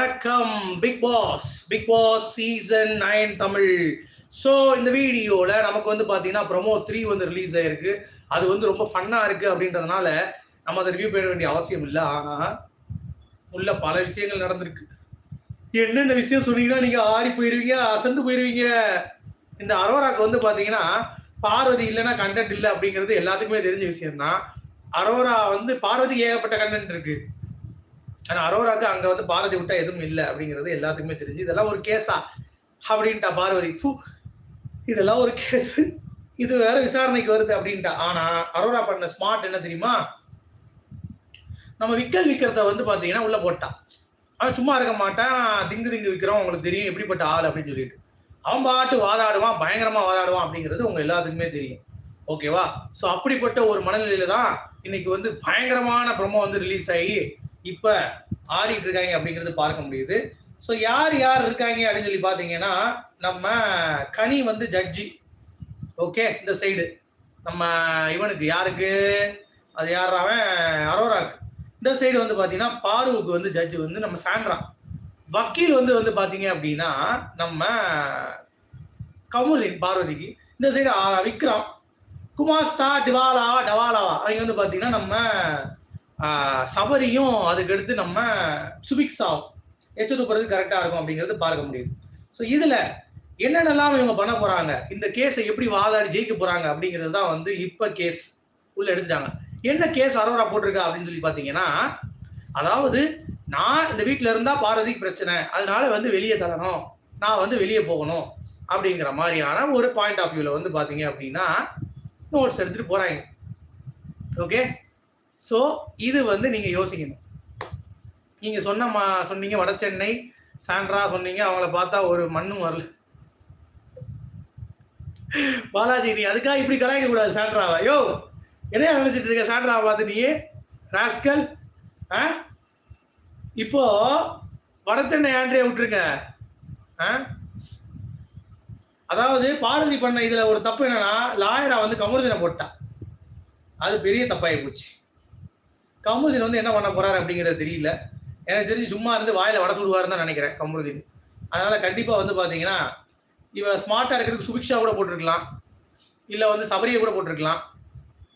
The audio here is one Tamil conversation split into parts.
வணக்கம் Bigg Boss Bigg Boss season nine Tamil. So இந்த வீடியோவில் நமக்கு வந்து பார்த்தீங்கன்னா ப்ரொமோ த்ரீ வந்து ரிலீஸ் ஆயிருக்கு. அது வந்து ரொம்ப ஃபன்னாக இருக்குது அப்படின்றதுனால நம்ம அதை ரிவ்யூ பண்ண வேண்டிய அவசியம் இல்லை. ஆனால் உள்ள பல விஷயங்கள் நடந்திருக்கு. என்னென்ன விஷயம் சொன்னீங்கன்னா நீங்கள் ஆடி போயிருவீங்க அசந்து போயிருவீங்க. இந்த அரோராக்கு வந்து பார்த்தீங்கன்னா பார்வதி இல்லைன்னா கண்டென்ட் இல்லை அப்படிங்கிறது எல்லாத்துக்குமே தெரிஞ்ச விஷயம் தான் அரோரா வந்து பார்வதிக்கு ஏகப்பட்ட கண்டென்ட் இருக்கு. ஆனா அரோராக்கு அங்க வந்து பாரதி விட்டா எதுவும் இல்லை அப்படிங்கிறது எல்லாத்துக்குமே தெரிஞ்சு இதெல்லாம் ஒரு கேஸா? அப்படின்ட்டா பார்வதி. ஃபு, இதெல்லாம் ஒரு கேஸ். இது வேற விசாரணைக்கு வருது அப்படின்ட்டா. ஆனா அரோரா பண்ண ஸ்மார்ட் என்ன தெரியுமா? நம்ம விக்கல் விற்கிறத வந்து பாத்தீங்கன்னா உள்ள போட்டான் அவன் சும்மா இருக்க மாட்டான். திங்கு திங்கு விற்கிறோம் உங்களுக்கு தெரியும். எப்படிப்பட்ட ஆள் அப்படின்னு சொல்லிட்டு. அவன் பாட்டு வாதாடுவான் பயங்கரமா வாதாடுவான் அப்படிங்கிறது உங்க எல்லாத்துக்குமே தெரியும். ஓகேவா ஸோ அப்படிப்பட்ட ஒரு மனநிலையில தான் இன்னைக்கு வந்து பயங்கரமான ப்ரொமோ வந்து ரிலீஸ் ஆகி இப்ப ஆடிட்டு இருக்காங்க அப்படிங்கிறது பார்க்க முடியுது. ஸோ யார் யார் இருக்காங்க அப்படின்னு சொல்லி பார்த்தீங்கன்னா நம்ம கனி வந்து ஜட்ஜி ஓகே இந்த சைடு நம்ம இவனுக்கு யாருக்கு? அது யார் அவன்? அரோராக்கு. இந்த சைடு வந்து பார்த்தீங்கன்னா பாருவுக்கு வந்து ஜட்ஜு வந்து நம்ம சாண்ட்ரா. வக்கீல் வந்து வந்து பார்த்தீங்க அப்படின்னா நம்ம கமுதின் பார்வதிக்கு. இந்த சைடு விக்ரம். குமாஸ்தா டிவாலாவா டவாலாவா? அவங்க வந்து பார்த்தீங்கன்னா நம்ம ஆஹ், அதுக்கடுத்து நம்ம சுபிக்ஸாவும் எச்ச துப்புறது கரெக்டாக இருக்கும் அப்படிங்கிறது பார்க்க முடியுது. ஸோ இதில் என்னென்னலாம் இவங்க பண்ண போகிறாங்க இந்த கேஸை எப்படி வாதாடி ஜெயிக்க போகிறாங்க அப்படிங்கிறது தான் வந்து இப்போ கேஸ் உள்ளே எடுத்துட்டாங்க. என்ன கேஸ் அரோரா போட்டிருக்கா அப்படின்னு சொல்லி பார்த்தீங்கன்னா அதாவது நான் இந்த வீட்டில் இருந்தால் பார்வதிக்கு பிரச்சனை அதனால வந்து வெளியே தரணும் நான் வந்து வெளியே போகணும் அப்படிங்கிற மாதிரியான ஒரு பாயிண்ட் ஆஃப் வியூவில் வந்து பார்த்தீங்க அப்படின்னா நோட்ஸ் எடுத்துகிட்டு போகிறாங்க ஓகே ஸோ இது வந்து நீங்கள் யோசிக்கணும். நீங்கள் சொன்ன மா சொன்னீங்க வட சென்னை சாண்ட்ரா சொன்னீங்க அவங்கள பார்த்தா ஒரு மண்ணும் வரல. பாலாஜி நீ அதுக்காக இப்படி கலாய்க்க கூடாது சாண்ட்ராவை. யோ என்ன நினைச்சிட்டு இருக்க சாண்ட்ராவை பார்த்து நீ? ராஸ்கல் ஆ? இப்போ வட சென்னை ஆண்ட்ரியை விட்டுருங்க. ஆ? அதாவது பாரதி பண்ண இதில் ஒரு தப்பு என்னன்னா லாயரா வந்து கமருதினை போட்டா. அது பெரிய தப்பாகி போச்சு. கமருதீன் வந்து என்ன பண்ண போறாரு அப்படிங்கிறது தெரியல. எனக்கு தெரிஞ்சு சும்மா இருந்து வாயில வடை சுடுவாருன்னு தான் நினைக்கிறேன் கமருதீன். அதனால கண்டிப்பா வந்து பாத்தீங்கன்னா இவ ஸ்மார்ட்டா இருக்கிறதுக்கு சுபிக்ஷா கூட போட்டிருக்கலாம். இல்ல வந்து சபரியை கூட போட்டிருக்கலாம்.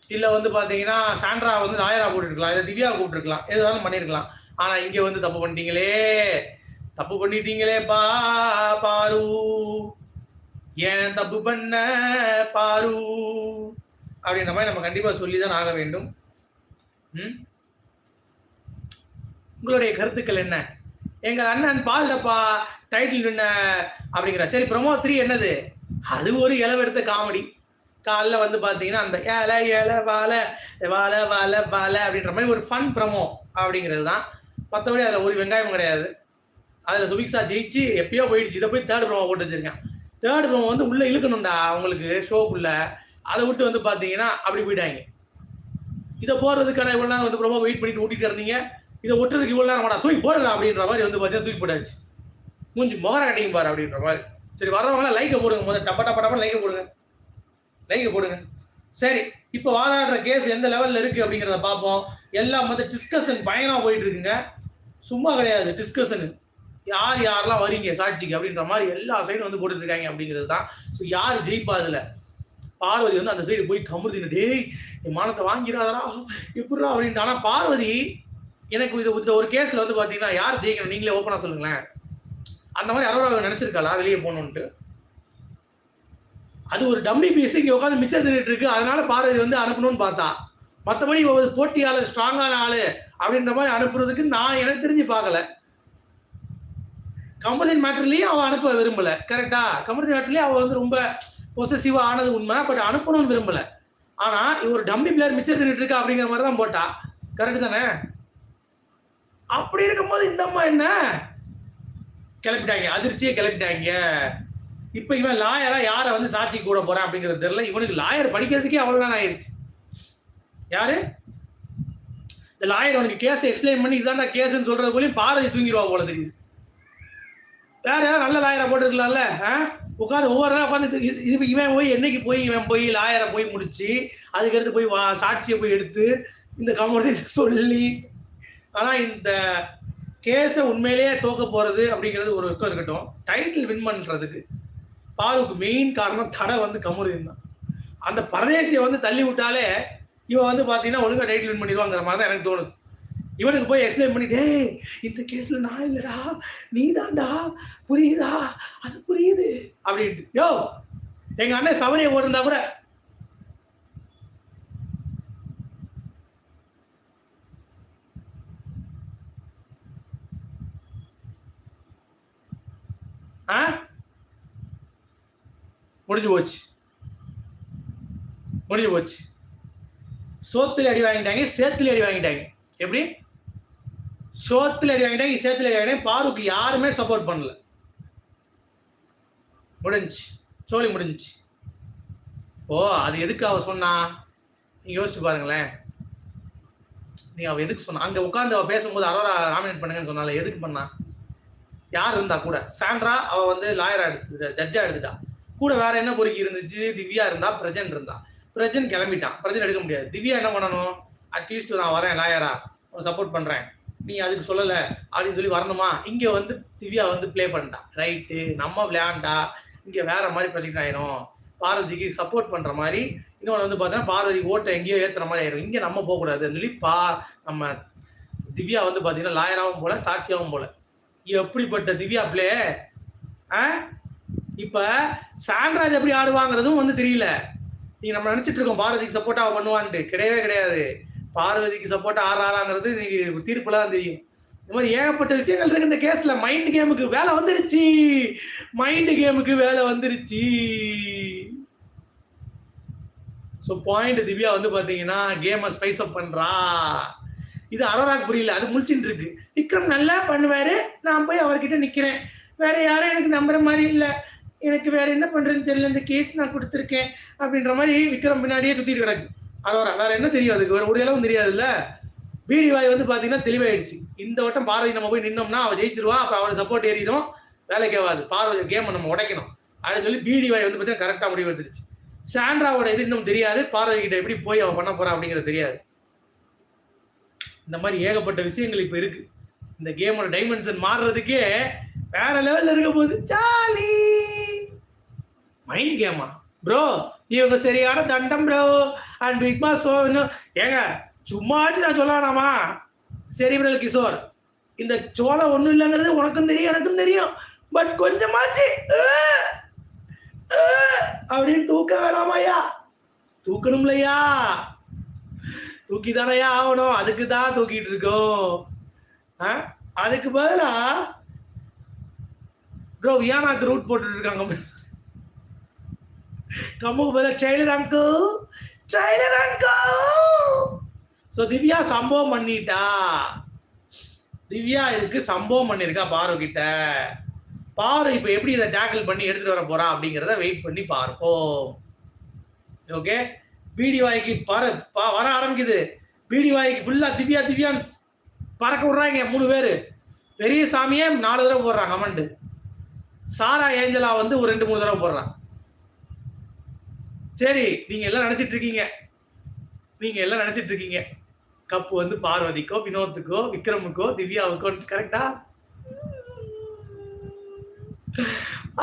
இல்ல வந்து பாத்தீங்கன்னா சாண்ட்ரா வந்து நாயரா போட்டிருக்கலாம். இல்ல திவ்யா கூப்பிட்டுருக்கலாம் எது வேணாலும் பண்ணிருக்கலாம். ஆனா இங்க வந்து தப்பு பண்ணிட்டீங்களே. தப்பு பண்ணிட்டீங்களே பா பாரு. ஏன் தப்பு பண்ண பாரு. அப்படின்ற மாதிரி நம்ம கண்டிப்பா சொல்லிதான் ஆக வேண்டும். ம்? உங்களுடைய கருத்துக்கள் என்ன? எங்க அண்ணன் பால் டப்பா டைட்டில் என்ன அப்படிங்கிற சரி ப்ரொமோ த்ரீ என்னது? அது ஒரு இளவெடுத்த காமெடி காலைல வந்து பார்த்தீங்கன்னா அந்த ஏல ஏல வால வால வால வால அப்படின்ற மாதிரி ஒரு ஃபன் ப்ரமோ அப்படிங்கிறது தான். மற்றபடி அதில் ஒரு வெங்காயம் கிடையாது. அதில் சுபிக்ஸா ஜெயிச்சு எப்பயோ போயிடுச்சு. இதை போய் தேர்ட் ப்ரோமோ போட்டு வச்சிருக்கேன். தேர்ட் ப்ரோமோ வந்து உள்ளே இழுக்கணும்டா அவங்களுக்கு ஷோக்குள்ள அதை விட்டு வந்து பார்த்தீங்கன்னா அப்படி போயிட்டாங்க. இதை போகிறதுக்கான இவ்வளோ நேரம் வந்து ப்ரோமோ வெயிட் பண்ணிட்டு ஊட்டிட்டு இருந்தீங்க. இதை ஒட்டுறதுக்கு இவ்வளோ நேரம் வேணா தூக்கி போடலாம் அப்படின்ற மாதிரி வந்து பார்த்தீங்கன்னா தூக்கி போட்டாச்சு. மூஞ்சி முகர கட்டிங்க பாரு அப்படின்ற மாதிரி. சரி வர்றவங்களாம் லைக்கை போடுங்க முதல்ல. டப்ப டப்ப டப்ப லைக்கை போடுங்க. லைக்கை போடுங்க. சரி இப்போ வாதாடுற கேஸ் எந்த லெவலில் இருக்குது அப்படிங்கிறத பார்ப்போம். எல்லாம் வந்து டிஸ்கஷன் பயணம் போயிட்டு இருக்குங்க. சும்மா கிடையாது டிஸ்கஷனு யார் யாரெல்லாம் வரீங்க சாட்சிக்கு அப்படின்ற மாதிரி எல்லா சைடும் வந்து போட்டுட்டு இருக்காங்க அப்படிங்கிறது தான். ஸோ யார் ஜெயிப்பா அதில்? பார்வதி வந்து அந்த சைடு போய் கமுறுதின டேய் என் மானத்தை வாங்கிறாதரா எப்படிரா அப்படின்ட்டு. ஆனால் பார்வதி எனக்கு இது இந்த ஒரு கேஸில் வந்து பார்த்தீங்கன்னா யார் ஜெயிக்கணும்? நீங்களே ஓப்பனாக சொல்லுங்களேன். அந்த மாதிரி அரோரா நினச்சிருக்காளா? வெளியே போகணுன்ட்டு அது ஒரு டம்மி பீஸ் இங்கே உட்காந்து மிச்சம் தின்னுட்டு இருக்கு. அதனால பாரதி வந்து அனுப்பணும்னு பார்த்தா. மற்றபடி ஒரு போட்டியாளர் ஸ்ட்ராங்கான ஆளு அப்படின்ற மாதிரி அனுப்புறதுக்கு நான் எனக்கு தெரிஞ்சு பார்க்கல. கமலின் மேட்டர்லயும் அவள் அனுப்ப விரும்பல. கரெக்டா கமலின் மேட்டர்லயும் அவள் வந்து ரொம்ப பொசசிவா ஆனது உண்மை பட் அனுப்பணும்னு விரும்பல. ஆனா இவர் ஒரு டம்மி பிளேயர் மிச்சம் தின்னுட்டு இருக்கா அப்படிங்கிற மாதிரி தான் போட்டா. கரெக்ட் தானே? அப்படி இருக்கும்போது இந்த அம்மா என்ன? கிளப்பிட்டாங்க. அதிர்ச்சியை கிளப்பிட்டாங்க. இப்போ இவன் லாயரா யாரை வந்து சாட்சி கூட போறான் அப்படிங்கிறது தெரியல. இவனுக்கு லாயர் படிக்கிறதுக்கே அவ்வளோ நேரம் ஆயிடுச்சு. யாரு? இந்த லாயர் அவனுக்கு கேஸ் எக்ஸ்பிளைன் பண்ணி இதான்டா கேஸ்ன்னு போலயும் பாரதி தூங்கிடுவா போல தெரியுது. வேற யாரும் நல்ல லாயரை போட்டுருக்கலாம்ல உட்காந்து ஒவ்வொரு நாள் உட்காந்து இது இவன் போய் என்னைக்கு போய் இவன் போய் லாயரை போய் முடிச்சு அதுக்கடுத்து போய் வா சாட்சியை போய் எடுத்து இந்த கமர்த்தை சொல்லி ஆனா இந்த கேஸை உண்மையிலேயே தோக்க போறது அப்படிங்கிறது ஒரு பக்கம் இருக்கட்டும். டைட்டில் வின் பண்றதுக்கு பாருக்கு மெயின் காரணம் தடை வந்து கமருதீன் தான் அந்த பரதேசியை வந்து தள்ளி விட்டாலே இவன் வந்து பார்த்தீங்கன்னா ஒழுங்காக டைட்டில் வின் பண்ணிடுவாங்கிற மாதிரி தான் எனக்கு தோணுது. இவனுக்கு போய் எக்ஸ்பிளைன் பண்ணிட்டே இந்த கேஸில் நான் இல்லைடா நீ தான்டா புரியுதா? அது புரியுது. அப்படின்ட்டு. யோ எங்கள் அண்ணன் சவரியை போட்டிருந்தா கூட ஆ முடிஞ்சு போச்சு. முடிஞ்சு போச்சு. சோத்துல அடி வாங்கிட்டாங்க சேத்துல அடி வாங்கிட்டாங்க. எப்படி? சோத்துல அடி வாங்கிட்டாங்க சேத்துல அடி வாங்கிட்டாங்க. பாருக்கு யாருமே சப்போர்ட் பண்ணல. முடிஞ்சு சோழி முடிஞ்சு ஓ அது எதுக்கு அவ சொன்னா? நீங்க யோசிச்சு பாருங்களேன். நீ அவ எதுக்கு சொன்னா? அங்க உட்காந்து அவ பேசும்போது அரோரா நாமினேட் பண்ணுங்கன்னு சொன்னால எதுக்கு பண்ணா? யார் இருந்தா கூட. சாண்ட்ரா அவ வந்து லாயரா எடுத்து ஜட்ஜா எடுத்துட்டா. கூட வேற என்ன பொறுக்கி இருந்துச்சு? திவ்யா இருந்தா பிரஜன் இருந்தா பிரஜன் கிளம்பிட்டான். பிரஜன் எடுக்க முடியாது. திவ்யா என்ன பண்ணணும்? அட்லீஸ்ட் நான் வரேன் லாயரா சப்போர்ட் பண்றேன். நீ அதுக்கு சொல்லலை அப்படின்னு சொல்லி வரணுமா? இங்க வந்து திவ்யா வந்து ப்ளே பண்ணிட்டா. ரைட்டு நம்ம விளையாண்டா. இங்க வேற மாதிரி ப்ரொஜெக்ட் ஆயிரும். பார்வதிக்கு சப்போர்ட் பண்ற மாதிரி இன்னொன்று வந்து பார்த்தீங்கன்னா பார்வதி ஓட்டை எங்கேயோ ஏத்துற மாதிரி ஆயிரும். இங்க நம்ம போகக்கூடாதுன்னு சொல்லி பா நம்ம திவ்யா வந்து பார்த்தீங்கன்னா லாயராகவும் போல சாட்சியாகவும் போல. எப்படிப்பட்ட திவ்யா பிளே ஆ? இப்ப சாண்ட்ராஜ் எப்படி ஆடுவாங்கிறதும் வந்து தெரியல. நீங்கள் நம்ம நினைச்சிட்டு இருக்கோம் பார்வதிக்கு சப்போர்ட்டா பண்ணுவான்ட்டு. கிடையவே கிடையாது. பார்வதிக்கு சப்போர்ட்டா ஆறாராங்கிறது இன்னைக்கு தீர்ப்புல தான் தெரியும். இந்த மாதிரி ஏகப்பட்ட விஷயங்கள் இருக்கு. இந்த கேஸ்ல மைண்ட் கேமுக்கு வேலை வந்துருச்சு. மைண்ட் கேமுக்கு வேலை வந்துருச்சு. ஸோ பாயிண்ட் திவ்யா வந்து பார்த்தீங்கன்னா கேமை ஸ்பைஸ் அப் பண்ணுறா இது அரோராக்கு புரியல. அது முடிச்சுட்டு இருக்கு. விக்ரம் நல்லா பண்ணுவாரு. நான் போய் அவர்கிட்ட நிற்கிறேன் வேற யாரும் எனக்கு நம்புற மாதிரி இல்லை. எனக்கு வேற என்ன பண்றதுன்னு தெரியல இந்த கேஸ் நான் கொடுத்துருக்கேன் அப்படின்ற மாதிரி விக்ரம் பின்னாடியே சுத்திட்டு கிடக்கு. அதோட வேற என்ன தெரியும் அதுக்கு? வேற ஒரு இளவும் தெரியாதுல்ல? பீடி வாய் வந்து பாத்தீங்கன்னா தெளிவாயிடுச்சு. இந்த வட்டம் பார்வதி நம்ம போய் நின்னோம்னா அவ ஜெயிச்சிருவா அப்புறம் அவளுக்கு சப்போர்ட் ஏறிடும் வேலைக்கு ஆகாது பார்வதி கேமை நம்ம உடைக்கணும். அப்படின்னு சொல்லி பீடி வாய் வந்து பார்த்தீங்கன்னா கரெக்டாக முடிவு எடுத்துருச்சு. சாண்ட்ராவோட இது இன்னும் தெரியாது. பார்வதி கிட்ட எப்படி போய் அவன் பண்ண போறான் அப்படிங்கிறது தெரியாது. இந்த மாதிரி ஏகப்பட்ட விஷயங்கள் இப்போ இருக்கு. இந்த கேமோட டைமென்ஷன் மாறுறதுக்கே வேற லெவல்ல இருக்க போகுது. ஜாலி! மைண்ட் கேமா ப்ரோ இவங்க சரியான தண்டம் ப்ரோ அண்ட் பிக் பாஸ் ஏங்க சும்மாச்சும் நான் சொல்லலாமா செரிபிரல் கிஷோர். இந்த சோளம் ஒன்றும் இல்லைங்கிறது உனக்கும் தெரியும் எனக்கும் தெரியும். பட் கொஞ்சமாச்சு அப்படின்னு தூக்க வேணாமாய்யா தூக்கணும்லையா தூக்கி தானையா ஆகணும். அதுக்கு தான் தூக்கிட்டு இருக்கோம். ஆ? அதுக்கு பதிலா ப்ரோ வியானாக்கு ரூட் போட்டுட்டு இருக்காங்க கம்முக்கு பதிலா tailor uncle tailor uncle so Divya சம்பவம் பண்ணிட்டா. திவ்யா இதுக்கு சம்பவம் பண்ணியிருக்கா பாரு கிட்ட. பாரு இப்போ எப்படி இதை டேக்கிள் பண்ணி எடுத்துட்டு வர போறா அப்படிங்கிறத வெயிட் பண்ணி பார்ப்போம். ஓகே பீடி வாய்க்கு பற வர ஆரம்பிக்குது. பீடி வாய்க்கு ஃபுல்லா திவ்யா திவ்யான்னு பறக்க விடுறாங்க மூணு பேர். பெரிய சாமியே நாலு தடவை போடுறாங்க கமெண்ட். சாரா ஏஞ்சலா வந்து ஒரு ரெண்டு மூணு தடவை போடுறான். சரி நீங்க எல்லாம் நினைச்சிட்டு இருக்கீங்க. நீங்க எல்லாம் நினைச்சிட்டு இருக்கீங்க. கப்பு வந்து பார்வதிக்கோ வினோத்துக்கோ விக்ரமுக்கோ திவ்யாவுக்கோ கரெக்டா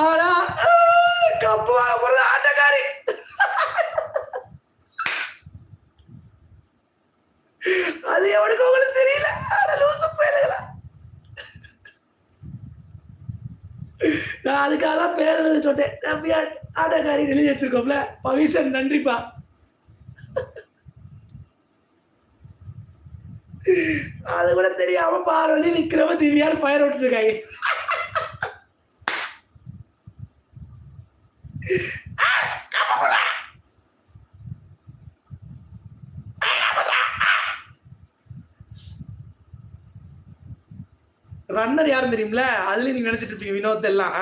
ஆனா கப்பு ஆட்டக்காரி அது எவனுக்கு உங்களுக்கு தெரியல ஆனா லூசு பயலுகளா நான் அதுக்காக தான் பேர் எழுத சொன்னேன். தம்பி ஆட்டக்காரி எழுதி வச்சிருக்கோம்ல. பவிசன் நன்றிப்பா. அது கூட தெரியாம பார்வதி விக்ரம திவ்யான்னு ஃபயர் விட்டு இருக்காங்க ரன்னர் யாரும் தெரியும்ல? அதுல நீங்க நினைச்சிட்டு இருப்பீங்க வினோத் எல்லாம்.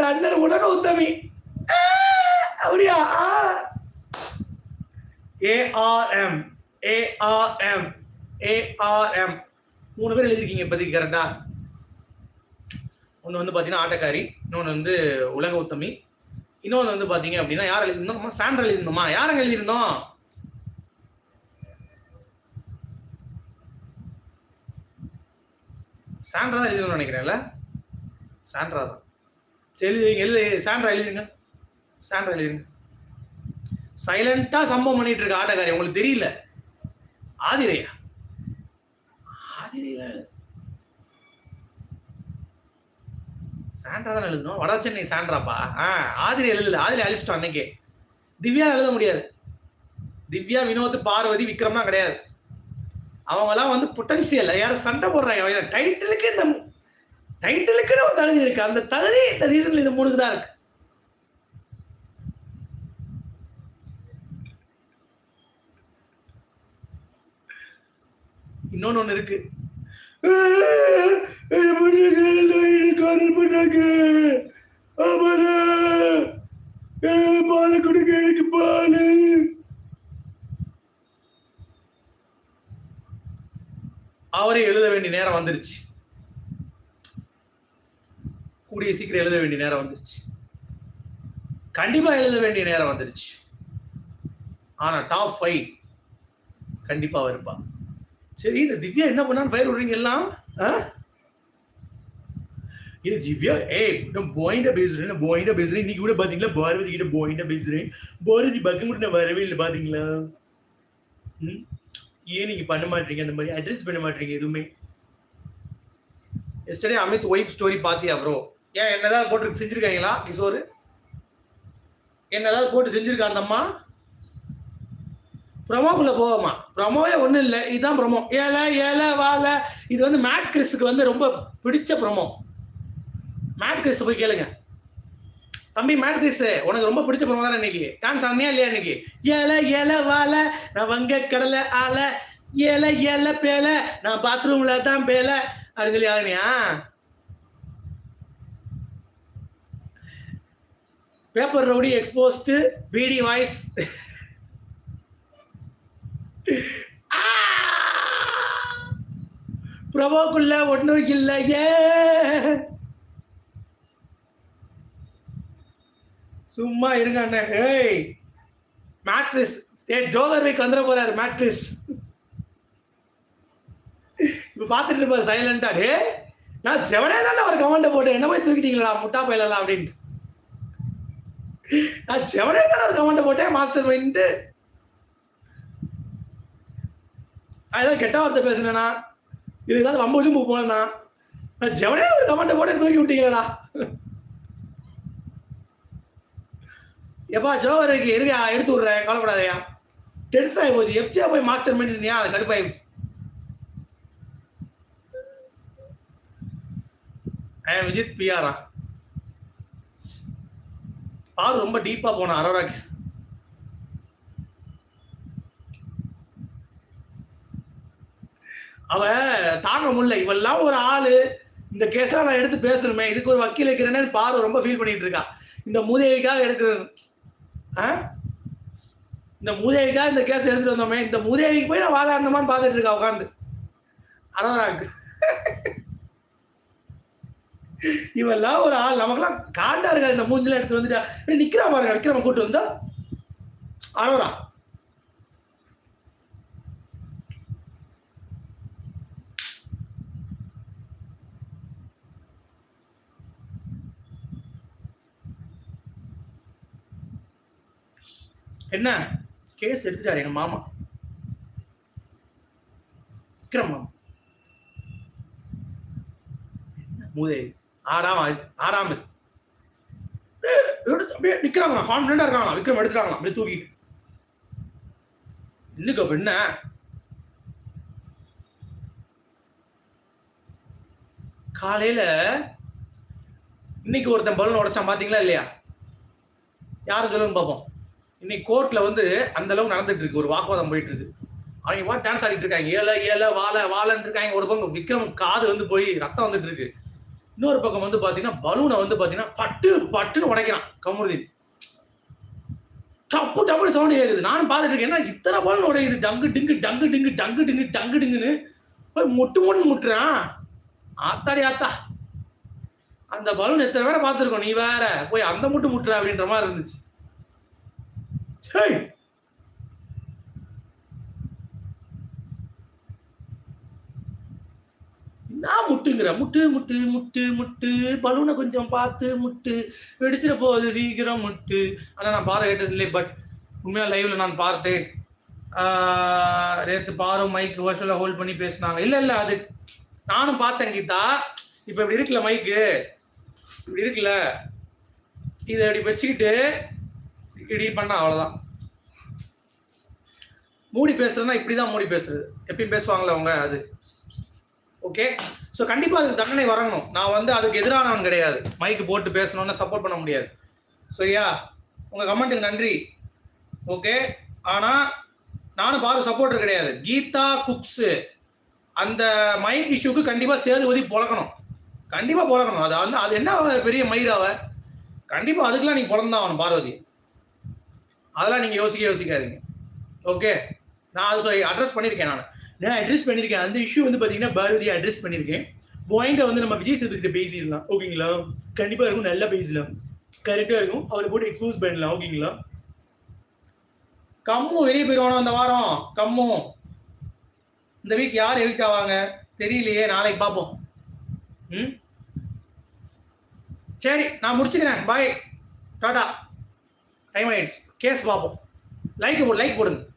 ரன்னர் உலக உத்தமி. அப்படியா? ஏஆர்எம் ஏஆர்எம் ஏஆர்எம் மூணு பேர் எழுதிருக்கீங்க இப்போதைக்கு கரெக்டா ஒன்று வந்து பார்த்தீங்கன்னா ஆட்டக்காரி இன்னொன்று வந்து உலக உத்தமி இன்னொன்று வந்து பார்த்தீங்க அப்படின்னா யார் எழுதியிருந்தோம்? நம்ம சாண்டர் எழுதியிருந்தோமா? யாருங்க எழுதியிருந்தோம்? சாண்ட்ரா தான் எழுதணும்னு நினைக்கிறேன்ல? சாண்ட்ரா தான் சரி எழுதி எழுதி சாண்ட்ரா எழுதுங்க சாண்ட்ரா எழுதுங்க சைலண்டாக சம்பவம் பண்ணிட்டு இருக்க ஆட்டக்காரி உங்களுக்கு தெரியல? ஆதிரையா? ஆதிரையில சாண்ட்ரா தான் எழுதணும். வட சென்னை சாண்ட்ராப்பா ஆ ஆதிரை எழுதல ஆதிரை அழிச்சிட்டோம் அன்னைக்கே. திவ்யா எழுத முடியாது. திவ்யா வினோத் பார்வதி விக்ரம்லாம் கிடையாது. அவங்கலாம் வந்து பொட்டன்சியல் யாரும் சண்டை போடுறாங்க டைட்டிலுக்கு இந்த டைட்டிலுக்குன்னு ஒரு தகுதி இருக்கு. அந்த தகுதி இந்த சீசன்ல இந்த மூணுக்கு தான் இருக்கு. இன்னொன்னு ஒண்ணு இருக்கு கார்னர் பண்றாங்க ஆமாடா பால கொடுங்க எனக்கு பாலு அவரே எழுத வேண்டிய நேரம் வந்துருச்சு. கூடிய சீக்கிரம் எழுத வேண்டிய நேரம் வந்துருச்சு. கண்டிப்பா எழுத வேண்டிய நேரம் வந்துருச்சு. ஆனா டாப் ஃபைவ் கண்டிப்பா வருப்பா சரி இந்த திவ்யா என்ன பண்ணான்னு ஃபயர் விடுறீங்க எல்லாம்? இது திவ்யா ஏய் நான் போயிண்டா பேசுறேன். நான் போயிண்டா பேசுறேன்? இன்னைக்கு கூட பாத்தீங்களா? பாரதி கிட்ட போயிண்டா பேசுறேன். பாரதி பக்கம் கூட நான் வரவே இல்லை பாத்தீங்களா? ஏன் நீங்க பண்ண மாட்டீங்க? அந்த மாதிரி அட்ரஸ் பண்ண மாட்டீங்க எதுவுமே? எஸ்டர்டே அமித் ஒய்ஃப் ஸ்டோரி பார்த்தியா ப்ரோ ஏன் என்னதான் போட்டு செஞ்சிருக்காங்களா கிஷோர்? என்னதான் போட்டு செஞ்சுருக்கா அந்த அம்மா? ப்ரொமோக்குள்ளே போவோமா? ப்ரொமோவே ஒன்றும் இல்லை இதுதான் ப்ரொமோ ஏழை ஏல வால. இது வந்து மேட் கிறிஸுக்கு வந்து ரொம்ப பிடிச்ச ப்ரொமோ மேட் கிறிஸ் போய் கேளுங்க. தம்பி மேட் கிறிஸ் உனக்கு ரொம்ப பிடிச்ச ப்ரொமோ தானே இன்னைக்கு? டான்ஸ் ஆனியா இல்லையா இன்னைக்கு? ஏழை ஏல வால. நான் வங்க கடலை ஆல ஏல ஏழை பேல. நான் பாத்ரூமில் தான் பேல. அப்படின்னு சொல்லி ஆகுனியா பேப்பர் ரவுடி எக்ஸ்போஸ்டு பிடி வாய்ஸ் பிரபோக்குள்ள ஒன்றும் இல்லையே. சும்மா இருங்க அண்ணன் ஏய் மேட்ரிஸ் ஏ ஜோகர் வந்துட போறாரு மேட்ரிஸ் பார்த்துட்டு இருப்பார் சைலண்டா டே நான் செவனே தானே ஒரு கமெண்ட் போட்டேன். என்ன போய் தூக்கிட்டீங்களா முட்டா பயிலலாம் அப்படின்ட்டு. நான் செவனே தானே ஒரு கமெண்ட் போட்டேன் மாஸ்டர் மைண்ட் நான் ஏதோ கெட்ட வார்த்தை பேசுனேனா? இது ஏதாவது வம்பு வச்சு போனேனா? நான் ஜெவனே ஒரு கமெண்ட் போட்டு தூக்கி விட்டீங்களா எப்பா ஜோவருக்கு இருக்கா எடுத்து விட்றேன் கவலைப்படாதயா. டென்ஸ் ஆகி போச்சு. எப்படியா போய் மாஸ்டர் பண்ணிருந்தியா அது கடுப்பாயிடுச்சு விஜித் பிஆரா. ஆறு ரொம்ப டீப்பா போனா கேஸ் அவ தாங்க முடியல. இவெல்லாம் ஒரு ஆளு. இந்த கேஸா நான் எடுத்து பேசணுமே. இதுக்கு ஒரு வக்கீல் வைக்கிறேன்னு பாரு ரொம்ப ஃபீல் பண்ணிட்டு இருக்கா. இந்த மூதேவிக்காக எடுக்கிறது இந்த மூதேவிக்காக இந்த கேஸ் எடுத்துட்டு வந்தோமே. இந்த மூதேவிக்கு போய் நான் வாதாடணுமான்னு பார்த்துட்டு இருக்கா உட்காந்து அரோராக்கு. இவெல்லாம் ஒரு ஆள். நமக்கெல்லாம் காண்டா இருக்கா இந்த மூஞ்சில எடுத்து வந்துட்டா. இப்படி நிக்கிறா பாருங்க. விக்ரம கூட்டு வந்தா. அரோரா. என்ன? கேஸ் எடுத்துட்டாரு எங்க மாமா. விக்ரம் மாமா. மூதேவி? ஆடாம ஆடாம எடுத்து அப்படியே நிக்கிறாங்க கான்பிடண்டா இருக்காங்க விக்ரம் எடுத்துட்டாங்க அப்படியே தூக்கிட்டு. இன்னைக்கு அப்ப என்ன? காலையில இன்னைக்கு ஒருத்தன் பலூன் உடைச்சான் பாத்தீங்களா இல்லையா? யாரும் சொல்லுங்க பார்ப்போம் இன்னைக்கு கோர்ட்ல வந்து அந்த அளவுக்கு நடந்துட்டு இருக்கு. ஒரு வாக்குவாதம் போயிட்டு இருக்கு. அவங்க டான்ஸ் ஆடிட்டு இருக்காங்க. ஏல ஏல வாழ வாழன்னு இருக்காங்க. ஒரு பங்கு விக்ரம் காது வந்து போய் ரத்தம் வந்துட்டு இருக்கு. இன்னொரு பக்கம் வந்து பாத்தீங்கன்னா பலூனை வந்து பாத்தீங்கன்னா பட்டு பட்டுன்னு உடைக்கிறான் கமருதீன். டப்பு டப்பு சவுண்ட் கேக்குது. நானும் பார்த்துட்டு இருக்கேன் என்ன இத்தனை பலூன் உடையுது? டங்கு டிங்கு டங்கு டிங்கு டங்கு டிங்கு டங்கு டிங்குன்னு. போய் முட்டு முட்டு முட்டுறான். ஆத்தாடி ஆத்தா. அந்த பலூன் எத்தனை பேரை பார்த்துருக்கோம்? நீ வேற. போய் அந்த முட்டு முட்டுற அப்படின்ற மாதிரி இருந்துச்சு. சரி நான் முட்டுங்கிற முட்டு முட்டு முட்டு முட்டு. பலூனை கொஞ்சம் பார்த்து முட்டு. வெடிச்சிட போகுது சீக்கிரம் முட்டு. ஆனால் நான் பாறை கேட்டது இல்லை பட் உண்மையாக லைவ்ல நான் பார்த்தேன். நேற்று பாரு மைக் வருஷத்தில் ஹோல்ட் பண்ணி பேசினாங்க. இல்லை இல்லை அது நானும் பார்த்தேன் கீதா. இப்போ இப்படி இருக்குல்ல மைக்கு இப்படி இருக்குல்ல? இதை அப்படி வச்சுக்கிட்டு இப்படி பண்ண அவ்வளோதான் மூடி பேசுறதுன்னா இப்படி தான் மூடி பேசுறது. எப்பயும் பேசுவாங்களே அவங்க அது. ஓகே ஸோ கண்டிப்பாக அதுக்கு தண்டனை வரணும். நான் வந்து அதுக்கு எதிரானவன் கிடையாது. மைக்கு போட்டு பேசணும்னு சப்போர்ட் பண்ண முடியாது. சரியா? உங்கள் கமெண்ட்டுக்கு நன்றி. ஓகே ஆனால் நானும் பாரு சப்போர்ட்டர் கிடையாது. கீதா குக்ஸு அந்த மைக் இஷ்யூக்கு கண்டிப்பாக சேதுபதி பொழக்கணும் கண்டிப்பாக பொழக்கணும் அது வந்து அது என்ன பெரிய மயிராவ கண்டிப்பாக அதுக்கெலாம் நீங்கள் பிறந்தாகணும் பார்வதி. அதெல்லாம் நீங்கள் யோசிக்க யோசிக்காதீங்க. ஓகே நான் அது சொல்லி அட்ரஸ் பண்ணியிருக்கேன் நான். நான் அட்ரஸ் பண்ணியிருக்கேன் அந்த இஷ்யூ வந்து பார்த்தீங்கன்னா பாரதியை அட்ரஸ் பண்ணியிருக்கேன் பாயிண்ட்டை வந்து நம்ம விஜய் சேதுக்கிட்ட பேசிடலாம். ஓகேங்களா? கண்டிப்பாக இருக்கும் நல்லா பேசலாம். கரெக்டாக இருக்கும். அவரை போட்டு எக்ஸ்போஸ் பண்ணலாம். ஓகேங்களா? கம்மு வெளியே போயிடுவானோ அந்த வாரம்? கம்மு. இந்த வீக் யார் எவிக்ட் ஆவாங்க? தெரியலையே. நாளைக்கு பார்ப்போம். ம்? சரி நான் முடிச்சுக்கிறேன். பாய் டாடா டைம் ஆயிடுச்சு. கேஸ் பார்ப்போம். லைக் போடு லைக் போடுங்க.